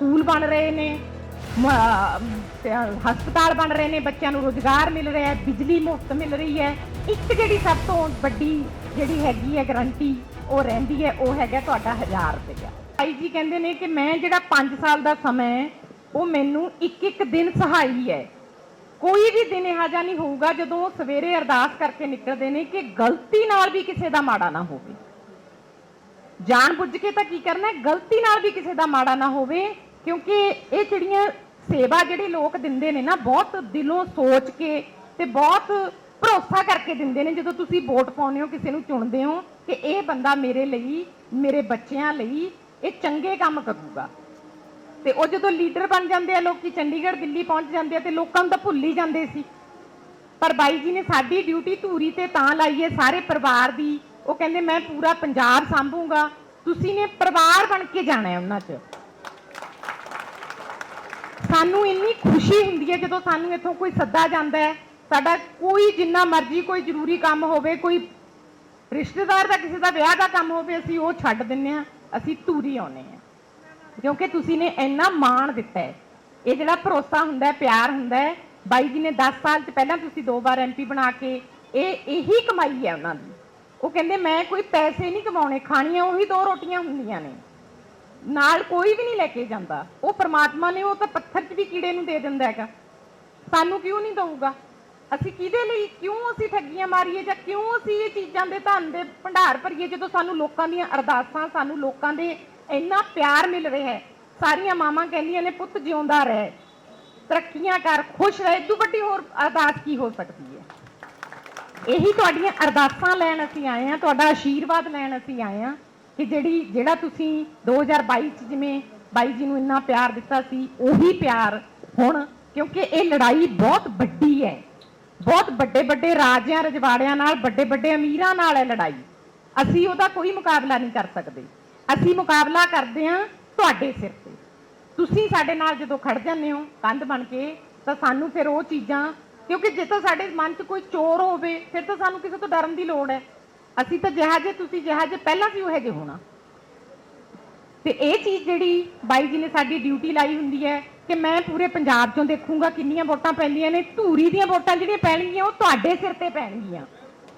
School ਬਣ ਰਹੇ ਨੇ ਹਸਪਤਾਲ ਬਣ ਰਹੇ ਨੇ, ਬੱਚਿਆਂ ਨੂੰ ਰੋਜ਼ਗਾਰ ਮਿਲ ਰਿਹਾ ਹੈ, ਬਿਜਲੀ ਮੁਫਤ ਮਿਲ ਰਹੀ ਹੈ। ਇੱਕ ਜਿਹੜੀ ਸਭ ਤੋਂ ਵੱਡੀ ਜਿਹੜੀ ਹੈਗੀ ਹੈ ਗਰੰਟੀ ਉਹ ਰਹਿੰਦੀ ਹੈ, ਉਹ ਹੈਗਾ ਤੁਹਾਡਾ 1000 ਰੁਪਇਆ। ਭਾਈ ਜੀ ਕਹਿੰਦੇ ਨੇ ਕਿ ਮੈਂ ਜਿਹੜਾ 5 ਸਾਲ ਦਾ ਸਮਾਂ ਉਹ ਮੈਨੂੰ ਇੱਕ ਇੱਕ ਦਿਨ ਸਹਾਈ ਹੈ। ਕੋਈ ਵੀ ਦਿਨ ਇਹੋ ਜਿਹਾ ਨਹੀਂ ਹੋਊਗਾ ਜਦੋਂ ਉਹ ਸਵੇਰੇ ਅਰਦਾਸ ਕਰਕੇ ਨਿਕਲਦੇ ਨੇ ਕਿ ਗਲਤੀ ਨਾਲ ਵੀ ਕਿਸੇ ਦਾ ਮਾੜਾ ਨਾ ਹੋਵੇ। ਜਾਣ ਬੁੱਝ ਕੇ ਤਾਂ ਕੀ ਕਰਨਾ ਗਲਤੀ ਨਾਲ ਵੀ ਕਿਸੇ ਦਾ ਮਾੜਾ ਨਾ ਹੋਵੇ ਕਿਉਂਕਿ ਇਹ ਜਿਹੜੀਆਂ ਸੇਵਾ ਜਿਹੜੇ ਲੋਕ ਦਿੰਦੇ ਨੇ ਨਾ, ਬਹੁਤ ਦਿਲੋਂ ਸੋਚ ਕੇ ਤੇ ਬਹੁਤ ਭਰੋਸਾ ਕਰਕੇ ਦਿੰਦੇ ਨੇ, ਜਦੋਂ ਤੁਸੀਂ ਵੋਟ ਪਾਉਂਦੇ ਹੋ, ਕਿਸੇ ਨੂੰ ਚੁਣਦੇ ਹੋ ਕਿ ਇਹ ਬੰਦਾ ਮੇਰੇ ਲਈ, ਮੇਰੇ ਬੱਚਿਆਂ ਲਈ, ਇਹ ਚੰਗੇ ਕੰਮ ਕਰੂਗਾ। ਤੇ ਉਹ ਜਦੋਂ ਲੀਡਰ ਬਣ ਜਾਂਦੇ ਆ, ਲੋਕੀ ਚੰਡੀਗੜ੍ਹ, ਦਿੱਲੀ ਪਹੁੰਚ ਜਾਂਦੇ ਆ ਤੇ ਲੋਕਾਂ ਨੂੰ ਤਾਂ ਭੁੱਲ ਹੀ ਜਾਂਦੇ ਸੀ। ਪਰ ਬਾਈ ਜੀ ਨੇ ਸਾਡੀ ਡਿਊਟੀ ਧੂਰੀ ਤੇ ਤਾਂ ਲਾਈ ਹੈ ਸਾਰੇ ਪਰਿਵਾਰ ਦੀ। ਉਹ ਕਹਿੰਦੇ, ਮੈਂ ਪੂਰਾ ਪੰਜਾਬ ਸੰਭੂਗਾ। ਤੁਸੀਂ ਨੇ ਪਰਿਵਾਰ ਬਣ ਕੇ ਜਾਣਾ ਹੈ ਉਹਨਾਂ 'ਚ। ਸਾਨੂੰ ਇੰਨੀ ਖੁਸ਼ੀ ਹੁੰਦੀ ਹੈ ਜਦੋਂ ਸਾਨੂੰ ਇੱਥੋਂ ਕੋਈ ਸੱਦਾ ਜਾਂਦਾ ਹੈ। ਸਾਡਾ ਕੋਈ ਜਿੰਨਾ ਮਰਜ਼ੀ ਕੋਈ ਜ਼ਰੂਰੀ ਕੰਮ ਹੋਵੇ, ਕੋਈ ਰਿਸ਼ਤੇਦਾਰ ਦਾ ਕਿਸੇ ਦਾ ਵਿਆਹ ਦਾ ਕੰਮ ਹੋਵੇ, ਅਸੀਂ ਉਹ ਛੱਡ ਦਿੰਨੇ ਆ ਅਸੀਂ ਧੂਰੀ ਆਉਨੇ ਆ ਕਿਉਂਕਿ ਤੁਸੀਂ ਨੇ ਇੰਨਾ ਮਾਣ ਦਿੱਤਾ ਹੈ। ਇਹ ਜਿਹੜਾ ਭਰੋਸਾ ਹੁੰਦਾ ਹੈ, ਪਿਆਰ ਹੁੰਦਾ ਹੈ, ਬਾਈ ਜੀ ਨੇ 10 ਸਾਲ ਚ ਪਹਿਲਾਂ ਤੁਸੀਂ ਦੋ ਵਾਰ ਐਮਪੀ ਬਣਾ ਕੇ, ਇਹ ਇਹੀ ਕਮਾਈ ਹੈ ਉਹਨਾਂ ਦੀ। ਉਹ ਕਹਿੰਦੇ ਮੈਂ ਕੋਈ ਪੈਸੇ ਨਹੀਂ ਕਮਾਉਣੇ, ਖਾਣੀਆਂ ਉਹੀ ਦੋ ਰੋਟੀਆਂ ਹੁੰਦੀਆਂ ਨੇ। ਨਾਲ ਕੋਈ ਵੀ ਨਹੀਂ ਲੈ ਕੇ ਜਾਂਦਾ। ਉਹ ਪ੍ਰਮਾਤਮਾ ਨੇ ਉਹ ਤਾਂ ਪੱਥਰ 'ਚ ਵੀ ਕੀੜੇ ਨੂੰ ਦੇ ਦਿੰਦਾ ਹੈਗਾ। ਸਾਨੂੰ ਕਿਉਂ ਨਹੀਂ ਦਊਗਾ? ਅਸੀਂ ਕਿਹਦੇ ਲਈ ਕਿਉਂ ਅਸੀਂ ਠੱਗੀਆਂ ਮਾਰੀਏ ਜਾਂ ਕਿਉਂ ਅਸੀਂ ਇਹ ਚੀਜ਼ਾਂ ਦੇ ਧਨ ਦੇ ਭੰਡਾਰ ਭਰੀਏ ਜਦੋਂ ਸਾਨੂੰ ਲੋਕਾਂ ਦੀਆਂ ਅਰਦਾਸਾਂ, ਸਾਨੂੰ ਲੋਕਾਂ ਦੇ ਇੰਨਾ ਪਿਆਰ ਮਿਲ ਰਿਹਾ ਹੈ। ਸਾਰੀਆਂ ਮਾਵਾਂ ਕਹਿੰਦੀਆਂ ਨੇ, ਪੁੱਤ ਜਿਉਂਦਾ ਰਹਿ। ਤਰੱਕੀਆਂ ਕਰ, ਖੁਸ਼ ਰਹਿ। ਇਦੋਂ ਵੱਡੀ ਹੋਰ ਅਰਦਾਸ ਕੀ ਹੋ ਸਕਦੀ ਹੈ? ਇਹੀ ਤੁਹਾਡੀਆਂ ਅਰਦਾਸਾਂ ਲੈਣ ਅਸੀਂ ਆਏ ਆ ਤੁਹਾਡਾ ਆਸ਼ੀਰਵਾਦ ਲੈਣ ਅਸੀਂ ਆਏ ਆ ਕਿ ਜਿਹੜੀ, ਜਿਹੜਾ ਤੁਸੀਂ 2022 ਚ ਜਿਵੇਂ ਬਾਈ ਜੀ ਨੂੰ ਇੰਨਾ ਪਿਆਰ ਦਿੱਤਾ ਸੀ, ਉਹੀ ਪਿਆਰ ਹੁਣ, ਕਿਉਂਕਿ ਇਹ ਲੜਾਈ ਬਹੁਤ ਵੱਡੀ ਹੈ। ਬਹੁਤ ਵੱਡੇ ਵੱਡੇ ਰਾਜਿਆਂ ਰਜਵਾੜਿਆਂ ਨਾਲ, ਵੱਡੇ ਵੱਡੇ ਅਮੀਰਾਂ ਨਾਲ ਹੈ ਲੜਾਈ। ਅਸੀਂ ਉਹਦਾ ਕੋਈ ਮੁਕਾਬਲਾ ਨਹੀਂ ਕਰ ਸਕਦੇ। ਅਸੀਂ ਮੁਕਾਬਲਾ ਕਰਦੇ ਹਾਂ ਤੁਹਾਡੇ ਸਿਰ ਤੇ। ਤੁਸੀਂ ਸਾਡੇ ਨਾਲ ਜਦੋਂ ਖੜ ਜਾਂਦੇ ਹੋ ਕੰਧ ਬਣ ਕੇ, ਤਾਂ ਸਾਨੂੰ ਫਿਰ ਉਹ ਚੀਜ਼ਾਂ, ਕਿਉਂਕਿ ਜੇ ਤਾਂ ਸਾਡੇ ਮਨ 'ਚ ਕੋਈ ਚੋਰ ਹੋਵੇ, ਫਿਰ ਤਾਂ ਸਾਨੂੰ ਕਿਸੇ ਤੋਂ ਡਰਨ ਦੀ ਲੋੜ ਹੈ। ਅਸੀਂ ਤਾਂ ਜਿਹਾ ਜੇ ਤੁਸੀਂ ਜਿਹਾ ਜੇ ਪਹਿਲਾਂ ਸੀ ਉਹ ਜਿਹੇ ਹੋਣਾ। ਤੇ ਇਹ ਚੀਜ਼ ਜਿਹੜੀ ਬਾਈ ਜੀ ਨੇ ਸਾਡੀ ਡਿਊਟੀ ਲਾਈ ਹੁੰਦੀ ਹੈ ਕਿ ਮੈਂ ਪੂਰੇ ਪੰਜਾਬ 'ਚੋਂ ਦੇਖੂੰਗਾ ਕਿੰਨੀਆਂ ਵੋਟਾਂ ਪੈਂਦੀਆਂ ਨੇ, ਧੂਰੀ ਦੀਆਂ ਵੋਟਾਂ ਜਿਹੜੀਆਂ ਪੈਣਗੀਆਂ, ਉਹ ਤੁਹਾਡੇ ਸਿਰ ਤੇ ਪੈਣਗੀਆਂ।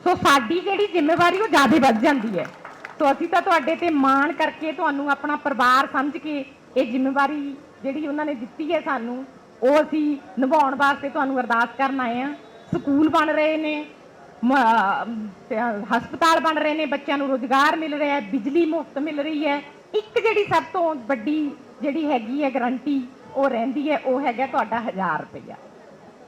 ਸੋ ਸਾਡੀ ਜਿਹੜੀ ਜ਼ਿੰਮੇਵਾਰੀ, ਉਹ ਜ਼ਿਆਦਾ ਵੱਧ ਜਾਂਦੀ ਹੈ। ਸੋ ਅਸੀਂ ਤਾਂ ਤੁਹਾਡੇ ਤੇ ਮਾਣ ਕਰਕੇ ਤੁਹਾਨੂੰ ਆਪਣਾ ਪਰਿਵਾਰ ਸਮਝ ਕੇ ਇਹ ਜ਼ਿੰਮੇਵਾਰੀ ਜਿਹੜੀ ਉਹਨਾਂ ਨੇ ਦਿੱਤੀ ਹੈ ਸਾਨੂੰ, ਉਹ ਅਸੀਂ ਨਿਭਾਉਣ ਵਾਸਤੇ ਤੁਹਾਨੂੰ ਅਰਦਾਸ ਕਰਨ ਆਏ ਆ ਸਕੂਲ ਬਣ ਰਹੇ ਨੇ ਹਸਪਤਾਲ ਬਣ ਰਹੇ ਨੇ, ਬੱਚਿਆਂ ਨੂੰ ਰੋਜ਼ਗਾਰ ਮਿਲ ਰਿਹਾ ਹੈ, ਬਿਜਲੀ ਮੁਫਤ ਮਿਲ ਰਹੀ ਹੈ। ਇੱਕ ਜਿਹੜੀ ਸਭ ਤੋਂ ਵੱਡੀ ਜਿਹੜੀ ਹੈਗੀ ਹੈ ਗਰੰਟੀ ਉਹ ਰਹਿੰਦੀ ਹੈ, ਉਹ ਹੈਗਾ ਤੁਹਾਡਾ 1000 ਰੁਪਇਆ।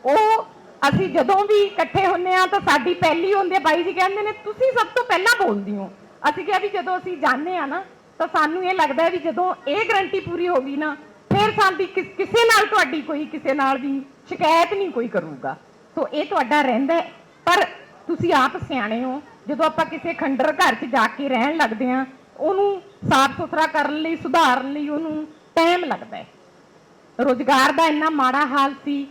ਉਹ ਅਸੀਂ ਜਦੋਂ ਵੀ ਇਕੱਠੇ ਹੁੰਨੇ ਆ ਤਾਂ ਸਾਡੀ ਪਹਿਲੀ ਹੁੰਦੇ ਹੈ, ਬਾਈ ਜੀ ਕਹਿੰਦੇ ਨੇ, ਤੁਸੀਂ ਸਭ ਤੋਂ ਪਹਿਲਾਂ ਬੋਲਦੀ ਹੋ। ਅਸੀਂ ਕਿਹਾ ਵੀ ਜਦੋਂ ਅਸੀਂ ਜਾਂਦੇ ਆ ਨਾ, ਤਾਂ ਸਾਨੂੰ ਇਹ ਲੱਗਦਾ ਵੀ ਜਦੋਂ ਇਹ ਗਰੰਟੀ ਪੂਰੀ ਹੋ ਗਈ ਨਾ, ਫਿਰ ਸਾਡੀ ਕਿਸ- ਕਿਸੇ ਨਾਲ ਤੁਹਾਡੀ ਕੋਈ, ਕਿਸੇ ਨਾਲ ਵੀ ਸ਼ਿਕਾਇਤ ਨਹੀਂ ਕੋਈ ਕਰੂਗਾ। ਸੋ ਇਹ ਤੁਹਾਡਾ ਰਹਿੰਦਾ ਪਰ ਤੁਸੀਂ ਆਪ ਸਿਆਣੇ ਹੋ, ਜਦੋਂ ਆਪਾਂ ਕਿਸੇ ਖੰਡਰ ਘਰ 'ਚ ਜਾ ਕੇ ਰਹਿਣ ਲੱਗਦੇ ਆ ਉਹਨੂੰ ਸਾਫ਼ ਸੁਥਰਾ ਕਰਨ ਲਈ, ਸੁਧਾਰਨ ਲਈ ਉਹਨੂੰ ਟਾਈਮ ਲੱਗਦਾ ਹੈ। ਰੋਜ਼ਗਾਰ ਦਾ ਇੰਨਾ ਮਾੜਾ ਹਾਲ ਸੀ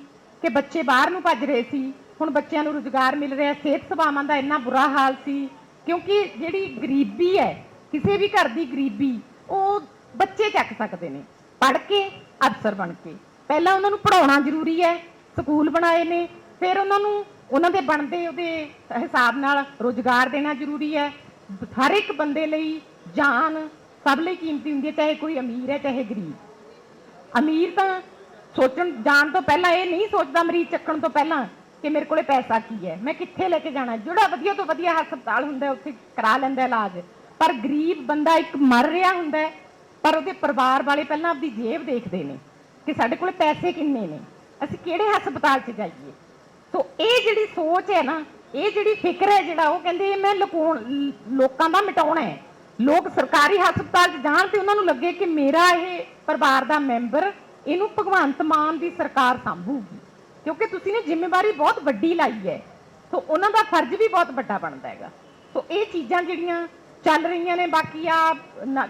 ਕਿ ਬੱਚੇ ਬਾਹਰ ਨੂੰ ਭੱਜ ਰਹੇ ਸੀ, ਹੁਣ ਬੱਚਿਆਂ ਨੂੰ ਰੋਜ਼ਗਾਰ ਮਿਲ ਰਿਹਾ, ਸਿਹਤ ਸੇਵਾਵਾਂ ਦਾ ਇੰਨਾ ਬੁਰਾ ਹਾਲ ਸੀ, ਕਿਉਂਕਿ ਜਿਹੜੀ ਗਰੀਬੀ ਹੈ, ਕਿਸੇ ਵੀ ਘਰ ਦੀ ਗਰੀਬੀ, ਉਹ ਬੱਚੇ ਚੱਕ ਸਕਦੇ ਨੇ, ਪੜ੍ਹ ਕੇ, ਅਫਸਰ ਬਣ ਕੇ। ਪਹਿਲਾਂ ਉਹਨਾਂ ਨੂੰ ਪੜਾਉਣਾ ਜ਼ਰੂਰੀ ਹੈ, ਸਕੂਲ ਬਣਾਏ ਨੇ, ਫਿਰ ਉਹਨਾਂ ਨੂੰ ਉਹਨਾਂ ਦੇ ਬਣਦੇ ਉਹਦੇ ਹਿਸਾਬ ਨਾਲ ਰੋਜ਼ਗਾਰ ਦੇਣਾ ਜ਼ਰੂਰੀ ਹੈ। ਹਰ ਇੱਕ ਬੰਦੇ ਲਈ ਜਾਨ ਸਭ ਲਈ ਕੀਮਤੀ ਹੁੰਦੀ ਹੈ, ਚਾਹੇ ਕੋਈ ਅਮੀਰ ਹੈ, ਚਾਹੇ ਗਰੀਬ। ਅਮੀਰ ਤਾਂ ਸੋਚਣ, ਜਾਣ ਤੋਂ ਪਹਿਲਾਂ ਇਹ ਨਹੀਂ ਸੋਚਦਾ ਮਰੀਜ਼ ਚੱਕਣ ਤੋਂ ਪਹਿਲਾਂ ਕਿ ਮੇਰੇ ਕੋਲੇ ਪੈਸਾ ਕੀ ਹੈ। ਮੈਂ ਕਿੱਥੇ ਲੈ ਕੇ ਜਾਣਾ? ਜਿਹੜਾ ਵਧੀਆ ਤੋਂ ਵਧੀਆ ਹਸਪਤਾਲ ਹੁੰਦਾ ਉੱਥੇ ਕਰਾ ਲੈਂਦਾ ਇਲਾਜ। ਪਰ ਗਰੀਬ ਬੰਦਾ ਇੱਕ ਮਰ ਰਿਹਾ ਹੁੰਦਾ ਪਰ ਉਹਦੇ ਪਰਿਵਾਰ ਵਾਲੇ ਪਹਿਲਾਂ ਆਪਦੀ ਜੇਬ ਦੇਖਦੇ ਨੇ ਕਿ ਸਾਡੇ ਕੋਲੇ ਪੈਸੇ ਕਿੰਨੇ ਨੇ? ਅਸੀਂ ਕਿਹੜੇ ਹਸਪਤਾਲ 'ਚ ਜਾਈਏ? ਸੋ ਇਹ ਜਿਹੜੀ ਸੋਚ ਹੈ ਨਾ, ਇਹ ਜਿਹੜੀ ਫਿਕਰ ਹੈ ਜਿਹੜਾ, ਉਹ ਕਹਿੰਦੇ ਇਹ ਮੈਂ ਲੁਕਾਉਣ, ਲੋਕਾਂ ਦਾ ਮਿਟਾਉਣਾ ਹੈ। ਲੋਕ ਸਰਕਾਰੀ ਹਸਪਤਾਲ 'ਚ ਜਾਣ ਤੇ ਉਹਨਾਂ ਨੂੰ ਲੱਗੇ ਕਿ ਮੇਰਾ ਇਹ ਪਰਿਵਾਰ ਦਾ ਮੈਂਬਰ, ਇਹਨੂੰ ਭਗਵੰਤ ਮਾਨ ਦੀ ਸਰਕਾਰ ਸੰਭੂਗੀ। ਕਿਉਂਕਿ ਤੁਸੀਂ ਨੇ ਜ਼ਿੰਮੇਵਾਰੀ ਬਹੁਤ ਵੱਡੀ ਲਾਈ ਹੈ। ਸੋ ਉਹਨਾਂ ਦਾ ਫਰਜ਼ ਵੀ ਬਹੁਤ ਵੱਡਾ ਬਣਦਾ ਹੈਗਾ। ਸੋ ਇਹ ਚੀਜ਼ਾਂ ਜਿਹੜੀਆਂ ਚੱਲ ਰਹੀਆਂ ਨੇ, ਬਾਕੀ ਆ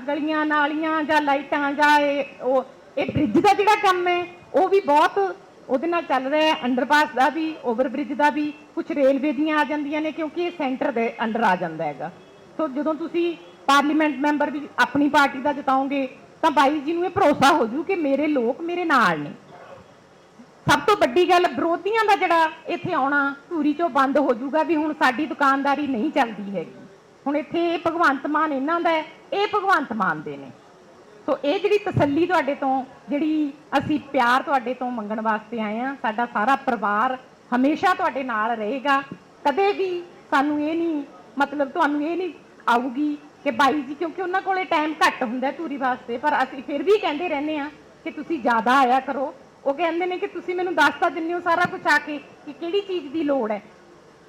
ਗਲੀਆਂ, ਨਾਲੀਆਂ ਜਾਂ ਲਾਈਟਾਂ ਜਾਂ ਇਹ, ਉਹ, ਇਹ ਬ੍ਰਿਜ ਦਾ ਜਿਹੜਾ ਕੰਮ ਹੈ, ਉਹ ਵੀ ਬਹੁਤ ਉਹਦੇ ਨਾਲ ਚੱਲ ਰਿਹਾ ਹੈ ਅੰਡਰਪਾਸ ਦਾ ਵੀ ਓਵਰਬ੍ਰਿਜ ਦਾ ਵੀ ਕੁਝ ਰੇਲਵੇ ਦੀਆਂ ਆ ਜਾਂਦੀਆਂ ਨੇ ਕਿਉਂਕਿ ਇਹ ਸੈਂਟਰ ਦੇ ਅੰਡਰ ਆ ਜਾਂਦਾ ਹੈਗਾ। ਸੋ ਜਦੋਂ ਤੁਸੀਂ ਪਾਰਲੀਮੈਂਟ ਮੈਂਬਰ ਵੀ ਆਪਣੀ ਪਾਰਟੀ ਦਾ ਜਿਤਾਓਗੇ, ਤਾਂ ਬਾਈ ਜੀ ਨੂੰ ਇਹ ਭਰੋਸਾ ਹੋ ਜੂ ਕਿ ਮੇਰੇ ਲੋਕ ਮੇਰੇ ਨਾਲ ਨੇ। ਸਭ ਤੋਂ ਵੱਡੀ ਗੱਲ ਵਿਰੋਧੀਆਂ ਦਾ ਜਿਹੜਾ ਇੱਥੇ ਆਉਣਾ ਧੂਰੀ ਚੋਂ ਬੰਦ ਹੋ ਜਾਊਗਾ ਵੀ ਹੁਣ ਸਾਡੀ ਦੁਕਾਨਦਾਰੀ ਨਹੀਂ ਚੱਲਦੀ ਹੈਗੀ। ਹੁਣ ਇੱਥੇ ਇਹ ਭਗਵੰਤ ਮਾਨ ਇਹਨਾਂ ਦਾ ਇਹ ਭਗਵੰਤ ਮਾਨ ਦੇ ਨੇ। ਸੋ ਇਹ ਜਿਹੜੀ ਤਸੱਲੀ ਤੁਹਾਡੇ ਤੋਂ, ਜਿਹੜੀ ਅਸੀਂ ਪਿਆਰ ਤੁਹਾਡੇ ਤੋਂ ਮੰਗਣ ਵਾਸਤੇ ਆਏ ਆ ਸਾਡਾ ਸਾਰਾ ਪਰਿਵਾਰ ਹਮੇਸ਼ਾ ਤੁਹਾਡੇ ਨਾਲ ਰਹੇਗਾ। ਕਦੇ ਵੀ ਸਾਨੂੰ ਇਹ ਨਹੀਂ, ਮਤਲਬ ਤੁਹਾਨੂੰ ਇਹ ਨਹੀਂ ਆਊਗੀ ਕਿ ਬਾਈ ਜੀ, ਕਿਉਂਕਿ ਉਹਨਾਂ ਕੋਲੇ ਟਾਈਮ ਘੱਟ ਹੁੰਦਾ ਧੂਰੀ ਵਾਸਤੇ, ਪਰ ਅਸੀਂ ਫਿਰ ਵੀ ਕਹਿੰਦੇ ਰਹਿੰਦੇ ਆ ਕਿ ਤੁਸੀਂ ਜ਼ਿਆਦਾ ਆਇਆ ਕਰੋ। ਉਹ ਕਹਿੰਦੇ ਨੇ ਕਿ ਤੁਸੀਂ ਮੈਨੂੰ ਦੱਸ ਤਾਂ ਦਿੰਦੇ ਹੋ ਸਾਰਾ ਕੁਝ ਆ ਕੇ ਕਿ ਕਿਹੜੀ ਚੀਜ਼ ਦੀ ਲੋੜ ਹੈ।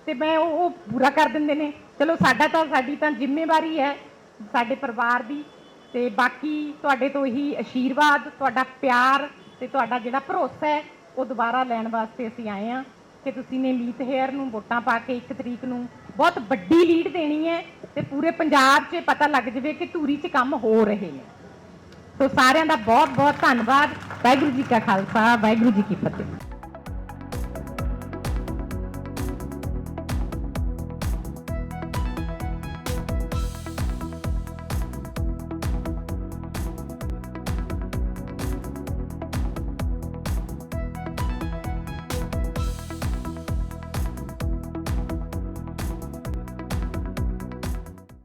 ਤੇ ਮੈਂ ਉਹ ਪੂਰਾ ਕਰ ਦਿੰਦੇ ਨੇ। ਚਲੋ ਸਾਡਾ ਤਾਂ, ਸਾਡੀ ਤਾਂ ਜ਼ਿੰਮੇਵਾਰੀ ਹੈ ਸਾਡੇ ਪਰਿਵਾਰ ਦੀ। ਤੇ ਬਾਕੀ ਤੁਹਾਡੇ ਤੋਂ ਹੀ ਆਸ਼ੀਰਵਾਦ ਤੁਹਾਡਾ ਪਿਆਰ ਤੇ ਤੁਹਾਡਾ ਜਿਹੜਾ ਭਰੋਸਾ ਹੈ, ਉਹ ਦੁਬਾਰਾ ਲੈਣ ਵਾਸਤੇ ਅਸੀਂ ਆਏ ਆ ਕਿ ਤੁਸੀਂ ਨੇ ਮੀਤ ਹੇਅਰ ਨੂੰ ਵੋਟਾਂ ਪਾ ਕੇ 1 ਤਰੀਕ ਨੂੰ ਬਹੁਤ ਵੱਡੀ ਲੀਡ ਦੇਣੀ ਹੈ ਤੇ ਪੂਰੇ ਪੰਜਾਬ 'ਚ ਪਤਾ ਲੱਗ ਜਾਵੇ ਕਿ ਧੂਰੀ 'ਚ ਕੰਮ ਹੋ ਰਹੇ ਨੇ। ਸੋ ਸਾਰਿਆਂ ਦਾ ਬਹੁਤ ਬਹੁਤ ਧੰਨਵਾਦ। ਵਾਹਿਗੁਰੂ ਜੀ ਕਾ ਖਾਲਸਾ, ਵਾਹਿਗੁਰੂ ਜੀ ਕੀ ਫਤਿਹ।